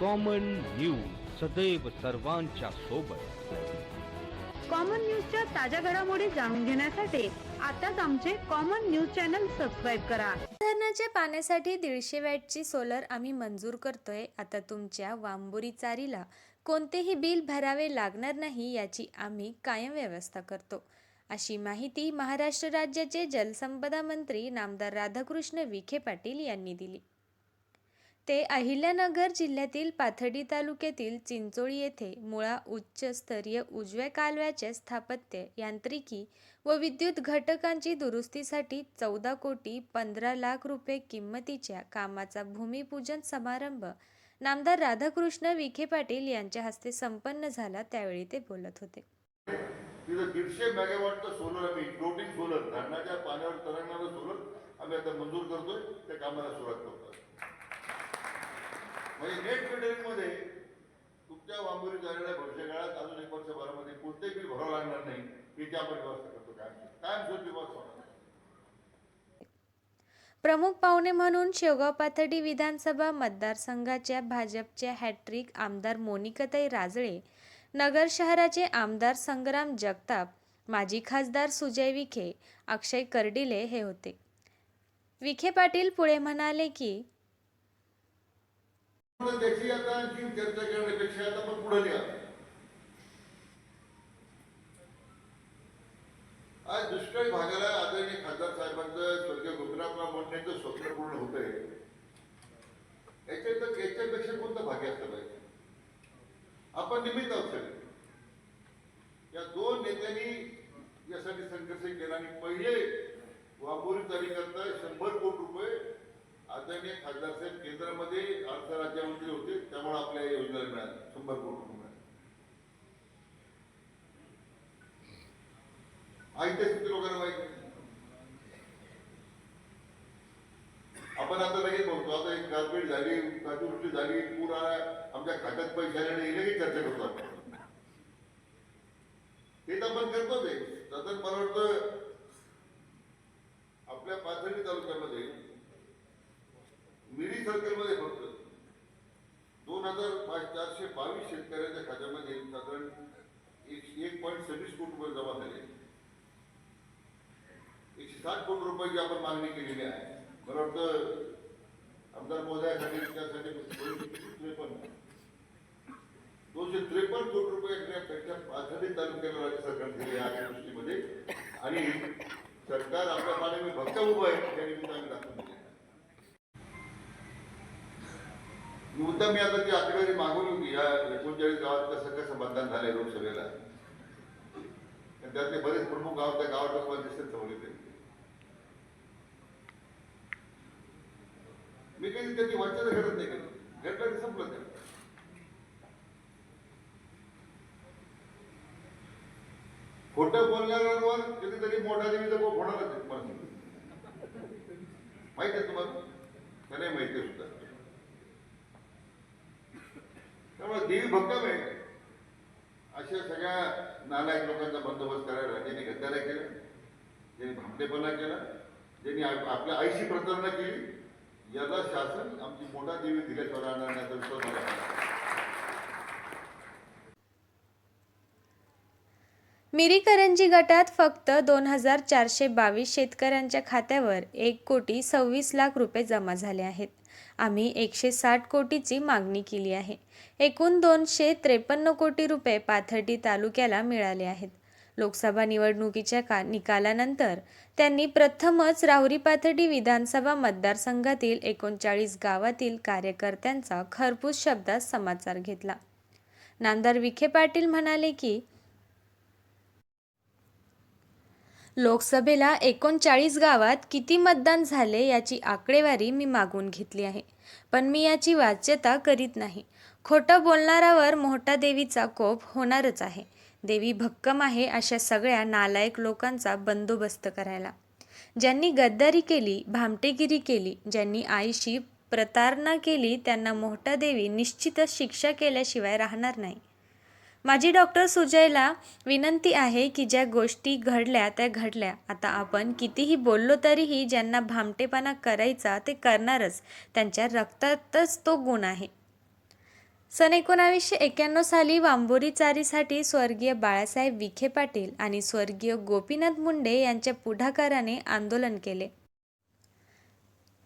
Common news सदैव सर्वांच्या सोबत. कॉमन न्यूजच्या ताज्या घडामोडी जाणून घेण्यासाठी आताच आमचे कॉमन न्यूज चॅनल सबस्क्राईब करा. धरणाच्या पाण्यासाठी दीडशे वॅटची सोलर आम्ही मंजूर करतोय. आता तुमच्या वांबुरी चारीला कोणतेही बिल भरावे लागणार नाही याची आम्ही कायम व्यवस्था करतो. अशी माहिती महाराष्ट्र राज्याचे जलसंपदा मंत्री नामदार राधाकृष्ण विखे पाटील यांनी दिली. ते अहिल्यानगर जिल्ह्यातील पाथर्डी तालुक्यातील चिंचोळी येथे मुळा उच्चस्तरीय उजव्या कालव्याचे स्थापत्य यांत्रिकी व विद्युत घटकांची दुरुस्तीसाठी चौदा कोटी पंधरा लाख रुपये किंमतीच्या कामाचा भूमिपूजन समारंभ नामदार राधाकृष्ण विखे पाटील यांच्या हस्ते संपन्न झाला. त्यावेळी ते बोलत होते. तिथं दीडशे मेगावॉटचं सोलर आम्ही फ्लोटिंग सोलर धरणाच्या पाण्यावर तरंगणारं सोलर आम्ही आता मंजूर करतोय त्या कामाला सुरुवात करतोय. म्हणजे नेट फिल्टरिंग तुमच्या वांगुरी झालेल्या भविष्य काळात अजून एक वर्ष भरामध्ये कोणतेही बिल भरावं लागणार नाही याची आपण व्यवस्था करतो कायम कायमस्वरूपी व्यवस्था? होणार प्रमुख पाहुणे म्हणून शेवगाव पाथर्डी विधानसभा मतदारसंघाच्या भाजपच्या हॅट्रिक आमदार मोनिकाताई राजळे नगर शहराचे आमदार संग्राम जगताप माजी खासदार सुजय विखे अक्षय कर्डिले हे होते. विखे पाटील पुढे म्हणाले की त्याची आता आणखी चर्चा करण्यापेक्षा आता आपण पुढे लिहा आज दुष्काळी भागाला आदरणीय खासदार साहेबांचं स्वर्गीय गुजरातला म्हणण्याचं स्वप्न पूर्ण होत आहे याच्या याच्यापेक्षा कोणतं भाग्य असलं पाहिजे? आपण निमित्त आहोत या दोन नेत्यांनी यासाठी संघर्ष केला आणि पहिले वाघोरी चाली करता शंभर कोटी रुपये आदरणीय खासदार साहेब केंद्रामध्ये अर्थ राज्यमंत्री होते त्यामुळे आपल्या योजना मिळाल्या शंभर कोटी ऐतिहासिक लोकांना माहिती आपण आता लगेच बघतो आता एक गारपीट झाली अतिवृष्टी झाली पूर आला आमच्या खात्यात पैसे आले नाही लगेच चर्चा करतो आपण. ते तर आपण करतोच आहे. सतत मला वाटतं आपल्या पाथर्डी तालुक्यामध्ये मिरी सर्कलमध्ये फक्त दोन हजार पाच चारशे बावीस शेतकऱ्यांच्या खात्यामध्ये साधारण एक पॉईंट सव्वीस कोटी रुपये जमा झाले. एकशे साठ कोटी रुपयाची आपण मागणी केलेली आहे. मला वाटतं आमदार मोदयासाठी त्यासाठी दोनशे त्रेपन्न. कोटी रुपये त्याच्या पाथर्डी तालुक्याला राज्य सरकार दिले या दृष्टीमध्ये. आणि सरकार आपल्या पाण्यामध्ये भक्कम उभं आहे त्या निमित्ताने मुद्दा मी आता ती आकडेवारी मागवली होती या एकोणचाळीस गावात कसं कसं मतदान झालंय लोकसभेला. त्यातले बरेच प्रमुख गाव त्या गावात तुम्हाला दिसत समोर ते. मी काही त्याची वाचना घडत नाही कधी घडलं संपलं ते. खोटं बोलणाऱ्यांवर कधीतरी मोठा देवीचा कोप होणारच माहिती आहे तुम्हाला? नाही माहिती आहे सुद्धा त्यामुळे देवी भक्कम आहे अशा सगळ्या नालायक लोकांचा बंदोबस्त करायला ज्यांनी गद्दाऱ्या केल्या ज्यांनी भामटेपणा केला ज्यांनी आपल्या आईशी प्रतारणा केली याला शासन आमची मोठा देवी दिल्याशिवाय राहणार नाही विश्वास मला आहे. मिरीकरंजी गटात फक्त दोन हजार चारशे बावीस शेतकऱ्यांच्या खात्यावर एक कोटी सव्वीस लाख रुपये जमा झाले आहेत आम्ही एकशे साठ कोटीची मागणी केली आहे. एकूण दोनशे त्रेपन्न कोटी रुपये पाथर्डी तालुक्याला मिळाले आहेत. लोकसभा निवडणुकीच्या का निकालानंतर त्यांनी प्रथमच राहुरी पाथर्डी विधानसभा मतदारसंघातील एकोणचाळीस गावातील कार्यकर्त्यांचा खरपूस शब्दात समाचार घेतला. नामदार विखे पाटील म्हणाले की लोकसभेला एकोणचाळीस गावात किती मतदान झाले याची आकडेवारी मी मागून घेतली आहे. पण मी याची वाच्यता करीत नाही. खोटं बोलणाऱ्यावर मोठा देवीचा कोप होणारच आहे. देवी भक्कम आहे अशा सगळ्या नालायक लोकांचा बंदोबस्त करायला. ज्यांनी गद्दारी केली भामटेगिरी केली ज्यांनी आईशी प्रतारणा केली त्यांना मोठा देवी निश्चितच शिक्षा केल्याशिवाय राहणार नाही. माझी डॉक्टर सुजयला विनंती आहे की ज्या गोष्टी घडल्या त्या घडल्या. आता आपण कितीही बोललो तरीही ज्यांना भामटेपणा करायचा ते करणारच. त्यांच्या रक्तातच तो गुण आहे. सन एकोणावीसशे एक्क्याण्णव साली वांबोरी चारीसाठी स्वर्गीय बाळासाहेब विखे पाटील आणि स्वर्गीय गोपीनाथ मुंडे यांच्या पुढाकाराने आंदोलन केले.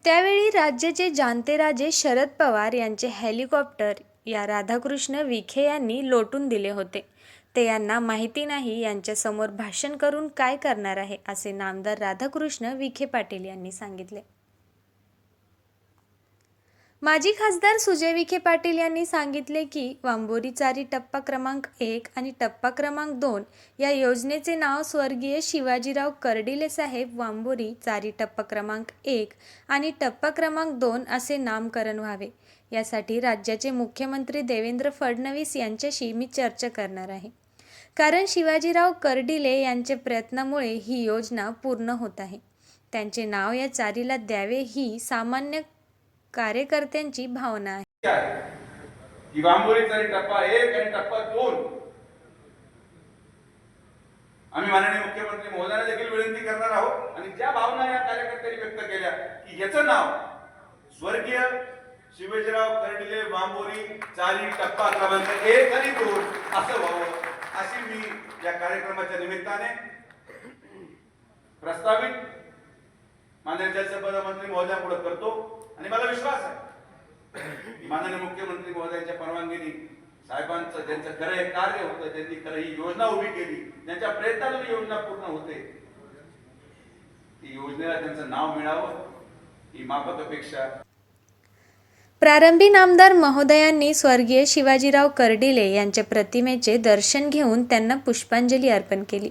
त्यावेळी राज्याचे जानते राजे शरद पवार यांचे हेलिकॉप्टर या राधाकृष्ण विखे यांनी लोटून दिले होते. ते यांना माहिती नाही यांच्यासमोर भाषण करून काय करणार आहे असे नामदार राधाकृष्ण विखे पाटील यांनी सांगितले. माजी खासदार सुजय विखे पाटील यांनी सांगितले की वांबोरी चारी टप्पा क्रमांक एक आणि टप्पा क्रमांक दोन या योजनेचे नाव स्वर्गीय शिवाजीराव कर्डिले साहेब वांबोरी चारी टप्पा क्रमांक एक आणि टप्पा क्रमांक दोन असे नामकरण व्हावे. यासाठी राज्याचे मुख्यमंत्री देवेंद्र फडणवीस यांच्याशी मी चर्चा करणार आहे. कारण शिवाजीराव कर्डिले यांच्या प्रयत्नामुळे ही योजना पूर्ण होत आहे. त्यांचे नाव या चारीला द्यावे ही सामान्य कार्यकर्त्यांची भावना आहे. टप्पा एक आणि टप्पा दोन. आम्ही माननीय मुख्यमंत्री महोदयांना देखील विनंती करणार आहोत आणि ज्या भावना या कार्यकर्त्यांनी व्यक्त केल्या की याचं नाव स्वर्गीय शिवाजीराव कर्डिले बांबोरी चाली टप्पा क्रमांक एक आणि दोन असं व्हावं अशी मी या कार्यक्रमाच्या निमित्ताने प्रस्तावित माननीय जलसंपदा मंत्री महोदयांपुढे करतो आणि मला विश्वास आहे की माननीय मुख्यमंत्री महोदयांच्या परवानगीने साहेबांचं त्यांचं खरं हे कार्य होतं त्यांनी खरं ही योजना उभी केली त्यांच्या प्रयत्नातून योजना पूर्ण होते ती योजनेला त्यांचं नाव मिळावं ही माफक अपेक्षा. प्रारंभी नामदार महोदयांनी स्वर्गीय शिवाजीराव कर्डिले यांच्या प्रतिमेचे दर्शन घेऊन त्यांना पुष्पांजली अर्पण केली.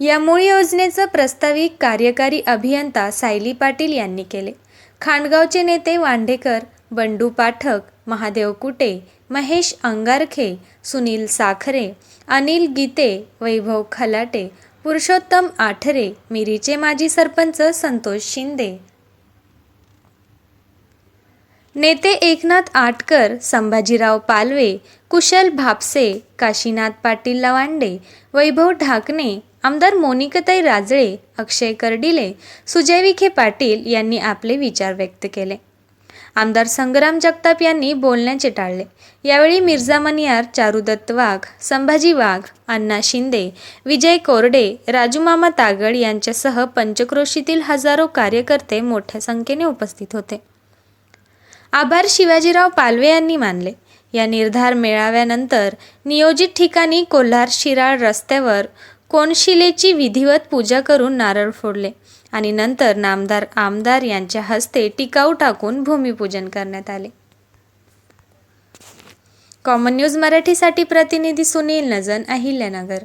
या मूळ योजनेचं प्रस्ताविक कार्यकारी अभियंता सायली पाटील यांनी केले. खांडगावचे नेते वांढेकर बंडू पाठक महादेव कुटे महेश अंगारखे सुनील साखरे अनिल गीते वैभव खलाटे पुरुषोत्तम आठरे मिरीचे माजी सरपंच संतोष शिंदे. नेते एकनाथ आटकर संभाजीराव पालवे कुशल भापसे काशीनाथ पाटील लवांडे वैभव ढाकणे आमदार मोनिकाताई राजळे अक्षय कर्डिले सुजय विखे पाटील यांनी आपले विचार व्यक्त केले. आमदार संग्राम जगताप यांनी बोलण्याचे टाळले यावेळी मिर्झा मनियार चारुदत्त वाघ संभाजी वाघ अण्णा शिंदे विजय कोरडे राजूमामा तागड यांच्यासह पंचक्रोशीतील हजारो कार्यकर्ते मोठ्या संख्येने उपस्थित होते. आभार शिवाजीराव पालवे यांनी मानले. या निर्धार मेळाव्यानंतर नियोजित ठिकाणी कोल्हार शिराळ रस्त्यावर कोनशिलेची विधिवत पूजा करून नारळ फोडले आणि नंतर नामदार आमदार यांच्या हस्ते टिकाऊ टाकून भूमिपूजन करण्यात आले. कॉमन न्यूज मराठीसाठी प्रतिनिधी सुनील नजन अहिल्यानगर.